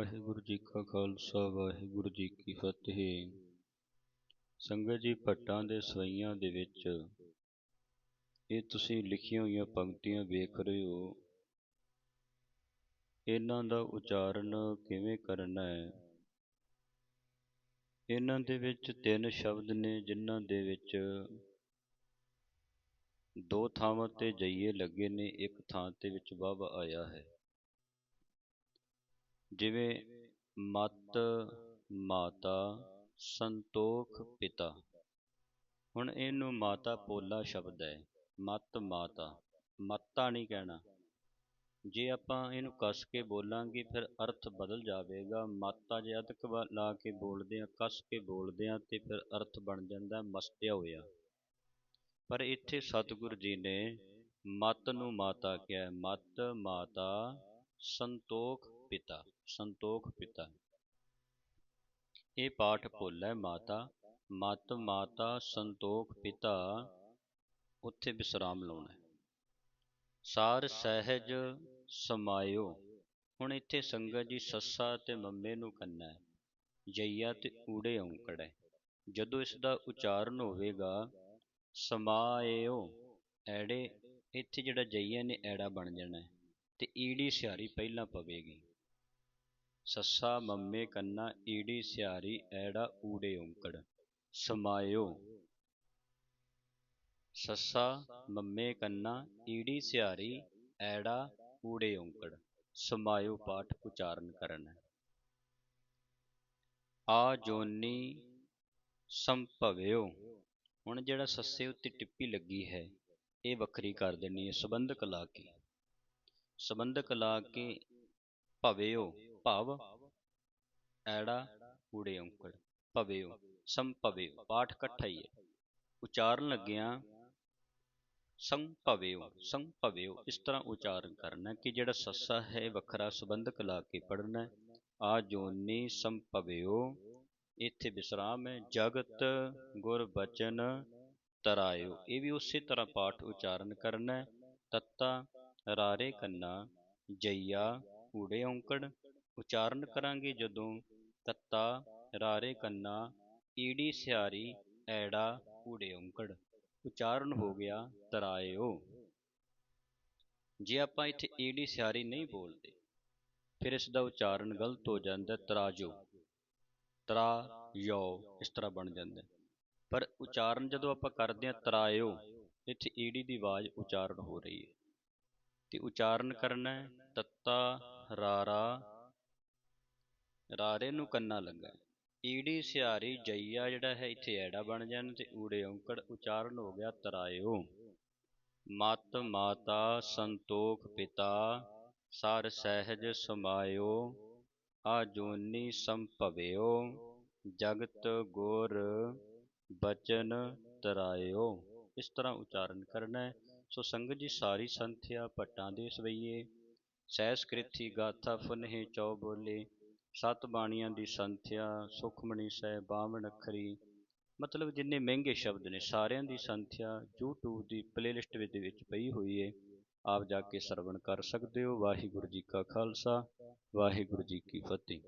ਵਾਹਿਗੁਰੂ ਜੀ ਕਾ ਖਾਲਸਾ, ਵਾਹਿਗੁਰੂ ਜੀ ਕੀ ਫਤਿਹ। ਸੰਗਤ ਜੀ, ਭੱਟਾਂ ਦੇ ਸਵਈਆਂ ਦੇ ਵਿੱਚ ਇਹ ਤੁਸੀਂ ਲਿਖੀਆਂ ਹੋਈਆਂ ਪੰਕਤੀਆਂ ਵੇਖ ਰਹੇ ਹੋ। ਇਹਨਾਂ ਦਾ ਉਚਾਰਨ ਕਿਵੇਂ ਕਰਨਾ ਹੈ? ਇਹਨਾਂ ਦੇ ਵਿੱਚ ਤਿੰਨ ਸ਼ਬਦ ਨੇ, ਜਿਨ੍ਹਾਂ ਦੇ ਵਿੱਚ ਦੋ ਥਾਵਾਂ ਤੇ ਜਈਏ ਲੱਗੇ ਨੇ, ਇੱਕ ਥਾਂ ਤੇ ਵਿੱਚ ਵਵ ਆਇਆ ਹੈ। ਜਿਵੇਂ ਮੱਤ, ਮਾਤਾ, ਸੰਤੋਖ, ਪਿਤਾ। ਹੁਣ ਇਹਨੂੰ ਮਾਤਾ ਪੋਲਾ ਸ਼ਬਦ ਹੈ। ਮੱਤ, ਮਾਤਾ। ਮਾਤਾ ਨਹੀਂ ਕਹਿਣਾ। ਜੇ ਆਪਾਂ ਇਹਨੂੰ ਕੱਸ ਕੇ ਬੋਲਾਂਗੇ, ਫਿਰ ਅਰਥ ਬਦਲ ਜਾਵੇਗਾ। ਮਾਤਾ ਜੇ ਅਦਕ ਲਾ ਕੇ ਬੋਲਦੇ ਆ, ਕੱਸ ਕੇ ਬੋਲਦੇ ਆ, ਤੇ ਫਿਰ ਅਰਥ ਬਣ ਜਾਂਦਾ ਮਸਤਿਆ ਹੋਇਆ। ਪਰ ਇੱਥੇ ਸਤਿਗੁਰੂ ਜੀ ਨੇ ਮਤ ਨੂੰ ਮਾਤਾ ਕਿਹਾ। ਮਤ, ਮਾਤਾ ਸੰਤੋਖ ਪਿਤਾ ਸੰਤੋਖ ਪਿਤਾ। ਇਹ ਪਾਠ ਭੁੱਲ ਹੈ ਮਾਤਾ, ਮਤ ਮਾਤਾ ਸੰਤੋਖ ਪਿਤਾ, ਉੱਥੇ ਵਿਸਰਾਮ ਲਾਉਣਾ। ਹੈ ਸਾਰ ਸਹਿਜ ਸਮਾਇਓ, ਹੁਣ ਇੱਥੇ ਸੰਗਤ ਜੀ ਸੱਸਾ ਤੇ ਮੰਮੇ ਨੂੰ ਕੰਨਾ ਹੈ ਜਈਆ ਤੇ ਊੜੇ ਔਂਕੜ। ਹੈ ਜਦੋਂ ਇਸ ਦਾ ਉਚਾਰਨ ਹੋਵੇਗਾ, ਸਮਾਇਓ, ਐੜੇ, ਇੱਥੇ ਜਿਹੜਾ ਜਈਆ ਨੇ ਐੜਾ ਬਣ ਜਾਣਾ। ਹੈ ਤੇ ਈੜੀ ਸਿਆਰੀ ਪਹਿਲਾਂ ਪਵੇਗੀ। ਸੱਸਾ ਮੰਮੇ ਕੰਨਾ ਈੜੀ ਸਿਆਰੀ ਐੜਾ ਊੜੇ ਔਂਕੜ, ਸਮਾਇਓ। ਸੱਸਾ ਮੰਮੇ ਕੰਨਾ ਈੜੀ ਸਿਆਰੀ ਐੜਾ ਊੜੇ ਔਂਕੜ, ਸਮਾਇਓ ਪਾਠ ਉਚਾਰਨ ਕਰਨਾ। ਆ ਜੋਨੀ ਸੰਭਵਿਓ। ਹੁਣ ਜਿਹੜਾ ਸੱਸੇ ਉੱਤੇ ਟਿੱਪੀ ਲੱਗੀ ਹੈ, ਇਹ ਵੱਖਰੀ ਕਰ ਦੇਣੀ ਹੈ, ਸੰਬੰਧਕ ਲਾ ਕੇ। ਸੰਬੰਧਕ ਲਾ ਕੇ ਭਵਿਓ ਭਵ ਐੜਾ ਊੜੇ ਔਂਕੜ, ਭਵਿਓ, ਸੰਭਵਿਓ, ਪਾਠ ਇਕੱਠਾ ਹੀ ਹੈ ਉਚਾਰਨ ਲੱਗਿਆ ਸੰਭਵਿਓ ਸੰਭਵਿਓ, ਇਸ ਤਰ੍ਹਾਂ ਉਚਾਰਨ ਕਰਨਾ ਕਿ ਜਿਹੜਾ ਸੱਸਾ ਹੈ, ਵੱਖਰਾ ਸੰਬੰਧਕ ਲਾ ਕੇ ਪੜਨਾ ਆ ਜੋਨੀ ਸੰਭਵਿਓ, ਇੱਥੇ ਵਿਸਰਾਮ ਹੈ। ਜਗਤ ਗੁਰ ਬਚਨ ਤਰਾਇਓ। ਇਹ ਵੀ ਉਸੇ ਤਰ੍ਹਾਂ ਪਾਠ ਉਚਾਰਨ ਕਰਨਾ ਤੱਤਾ ਰਾਰੇ ਕੰਨਾ, ਜਈਆ ਊੜੇ ਔਂਕੜ, ਉਚਾਰਨ ਕਰਾਂਗੇ ਜਦੋਂ ਤੱਤਾ, ਰਾਰੇ ਕੰਨਾ, ਈੜੀ ਸਿਆਰੀ, ਐੜਾ ਊੜੇ ਔਂਕੜ। ਉਚਾਰਨ ਹੋ ਗਿਆ, ਤਰਾਇਓ। ਜੇ ਆਪਾਂ ਇੱਥੇ ਈੜੀ ਸਿਆਰੀ ਨਹੀਂ ਬੋਲਦੇ, ਫਿਰ ਇਸ ਦਾ ਉਚਾਰਨ ਗਲਤ ਹੋ ਜਾਂਦਾ, ਤਰਾਜੋ। ਤਰਾ ਯੋ ਇਸ ਤਰ੍ਹਾਂ ਬਣ ਜਾਂਦਾ। ਪਰ ਉਚਾਰਨ ਜਦੋਂ ਆਪਾਂ ਕਰਦੇ ਹਾਂ ਤਰਾਇਓ, ਇੱਥੇ ਈੜੀ ਦੀ ਆਵਾਜ਼ ਉਚਾਰਨ ਹੋ ਰਹੀ ਹੈ। ਤੇ ਉਚਾਰਨ ਕਰਨਾ ਹੈ ਤੱਤਾ, ਰਾਰਾ, ਰਾਰੇ ਨੂੰ ਕੰਨਾ ਲੱਗਾ ਈੜੀ ਸਿਆਰੀ ਜਈਆ ਜਿਹੜਾ ਹੈ, ਇੱਥੇ ਐੜਾ ਬਣ ਜਾਣ ਤੇ ਊੜੇ ਔਂਕੜ ਉਚਾਰਨ ਹੋ ਗਿਆ, ਤਰਾਇਓ। ਮਤ, ਮਾਤਾ, ਸੰਤੋਖ, ਪਿਤਾ, ਸਰ ਸਹਿਜ ਸਮਾਇਓ, ਆ ਜੋਨੀ ਸੰਭਵਿਓ, ਜਗਤ ਗੁਰ ਬਚਨ ਤਰਾਇਓ। ਇਸ ਤਰ੍ਹਾਂ ਉਚਾਰਨ ਕਰਨਾ ਹੈ ਸੋ ਸੰਗਤ ਜੀ ਸਾਰੀ ਸੰਥਿਆ ਪਟਾਂ ਦੇ ਸਵਈਏ ਸਹਿਸਕ੍ਰਿਤੀ ਗਾਥਾ ਫੁਨਹਿ ਚੌ ਬੋਲੇ, ਸਤ ਬਾਣੀਆਂ ਦੀ ਸੰਥਿਆ ਸੁਖਮਣੀ ਸਹਿ ਬਾਵਨ ਅੱਖਰੀ। ਮਤਲਬ ਜਿੰਨੇ ਮਹਿੰਗੇ ਸ਼ਬਦ ਨੇ, ਸਾਰਿਆਂ ਦੀ ਸੰਥਿਆ YouTube ਦੀ ਪਲੇਲਿਸਟ ਵਿੱਚ ਵਿੱਚ ਪਈ ਹੋਈ ਹੈ ਆਪ ਜਾ ਕੇ ਸਰਵਣ ਕਰ ਸਕਦੇ ਹੋ। ਵਾਹਿਗੁਰੂ ਜੀ ਕਾ ਖਾਲਸਾ, ਵਾਹਿਗੁਰੂ ਜੀ ਕੀ ਫਤਿਹ।